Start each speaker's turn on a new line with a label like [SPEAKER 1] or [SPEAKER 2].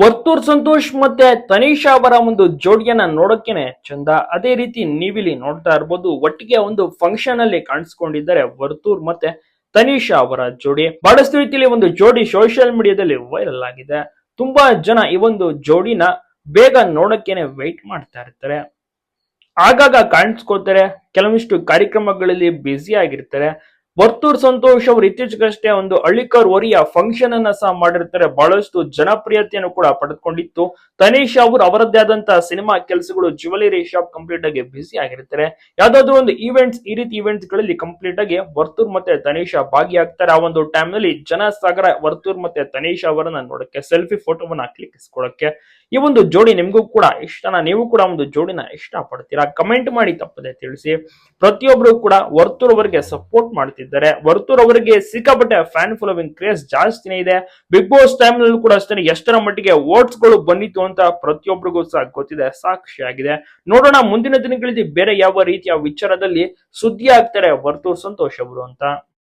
[SPEAKER 1] ವರ್ತೂರ್ ಸಂತೋಷ್ ಮತ್ತೆ ತನೀಶಾ ಅವರ ಒಂದು ಜೋಡಿಯನ್ನ ನೋಡೋಕೆನೆ ಚಂದ. ಅದೇ ರೀತಿ ನೀವಿಲ್ಲಿ ನೋಡ್ತಾ ಇರ್ಬೋದು, ಒಟ್ಟಿಗೆ ಒಂದು ಫಂಕ್ಷನ್ ಅಲ್ಲಿ ಕಾಣಿಸ್ಕೊಂಡಿದ್ದಾರೆ ವರ್ತೂರ್ ಮತ್ತೆ ತನೀಶಾ ಅವರ ಜೋಡಿ. ಬಹಳಷ್ಟು ರೀತಿಯಲ್ಲಿ ಒಂದು ಜೋಡಿ ಸೋಷಿಯಲ್ ಮೀಡಿಯಾದಲ್ಲಿ ವೈರಲ್ ಆಗಿದೆ. ತುಂಬಾ ಜನ ಈ ಒಂದು ಜೋಡಿನ ಬೇಗ ನೋಡೋಕೆನೆ ವೆಯ್ಟ್ ಮಾಡ್ತಾ ಇರ್ತಾರೆ. ಆಗಾಗ ಕಾಣಿಸ್ಕೋತಾರೆ ಕೆಲವೊಂದಿಷ್ಟು ಕಾರ್ಯಕ್ರಮಗಳಲ್ಲಿ ಬ್ಯುಸಿ ಆಗಿರ್ತಾರೆ. ವರ್ತೂರ್ ಸಂತೋಷ್ ಅವರು ಇತ್ತೀಚೆಗಷ್ಟೇ ಒಂದು ಅಳಿಕರ್ ಒರಿಯ ಫಂಕ್ಷನ್ ಅನ್ನ ಸಹ ಮಾಡಿರ್ತಾರೆ. ಬಹಳಷ್ಟು ಜನಪ್ರಿಯತೆಯನ್ನು ಕೂಡ ಪಡೆದುಕೊಂಡಿತ್ತು. ತನೇಶ್ ಅವರು ಅವರದ್ದೇ ಆದಂತಹ ಸಿನಿಮಾ ಕೆಲಸಗಳು ಜ್ಯುವೆಲರಿ ಶಾಪ್ ಕಂಪ್ಲೀಟ್ ಆಗಿ ಬ್ಯುಸಿ ಆಗಿರ್ತಾರೆ. ಯಾವ್ದಾದ್ರು ಒಂದು ಈವೆಂಟ್ಸ್ ಈ ರೀತಿ ಈವೆಂಟ್ಸ್ಗಳಲ್ಲಿ ಕಂಪ್ಲೀಟ್ ಆಗಿ ವರ್ತೂರ್ ಮತ್ತೆ ತನೀಶಾ ಭಾಗಿಯಾಗ್ತಾರೆ. ಆ ಒಂದು ಟೈಮ್ನಲ್ಲಿ ಜನಸಾಗರ ವರ್ತೂರ್ ಮತ್ತೆ ತನೇಶ್ ಅವರನ್ನ ನೋಡಕ್ಕೆ ಸೆಲ್ಫಿ ಫೋಟೋವನ್ನ ಕ್ಲಿಕ್ಕಿಸ್ಕೊಳಕ್ಕೆ ಈ ಒಂದು ಜೋಡಿ ನಿಮಗೂ ಕೂಡ ಇಷ್ಟನ ನೀವು ಕೂಡ ಒಂದು ಜೋಡಿನ ಇಷ್ಟ ಪಡ್ತೀರಾ ಕಮೆಂಟ್ ಮಾಡಿ ತಪ್ಪದೆ ತಿಳಿಸಿ. ಪ್ರತಿಯೊಬ್ರು ಕೂಡ ವರ್ತೂರ್ ಅವರಿಗೆ ಸಪೋರ್ಟ್ ಮಾಡ್ತಿದ್ದಾರೆ. ವರ್ತೂರ್ ಅವರಿಗೆ ಸಿಕ್ಕಾಪಟ್ಟೆ ಫ್ಯಾನ್ ಫಾಲೋವಿಂಗ್ ಕ್ರೇಸ್ ಜಾಸ್ತಿನೇ ಇದೆ. ಬಿಗ್ ಬಾಸ್ ಟೈಮ್ ನಲ್ಲೂ ಕೂಡ ಅಷ್ಟೇ ಎಷ್ಟರ ಮಟ್ಟಿಗೆ ವೋಟ್ಸ್ಗಳು ಬಂದಿತ್ತು ಅಂತ ಪ್ರತಿಯೊಬ್ಬರಿಗೂ ಸಹ ಗೊತ್ತಿದೆ ಸಾಕ್ಷಿ ಆಗಿದೆ ನೋಡೋಣ ಮುಂದಿನ ದಿನಗಳಲ್ಲಿ ಬೇರೆ ಯಾವ ರೀತಿಯ ವಿಚಾರದಲ್ಲಿ ಸುದ್ದಿ ಆಗ್ತಾರೆ ವರ್ತೂರ್ ಸಂತೋಷ್ ಅವರು ಅಂತ.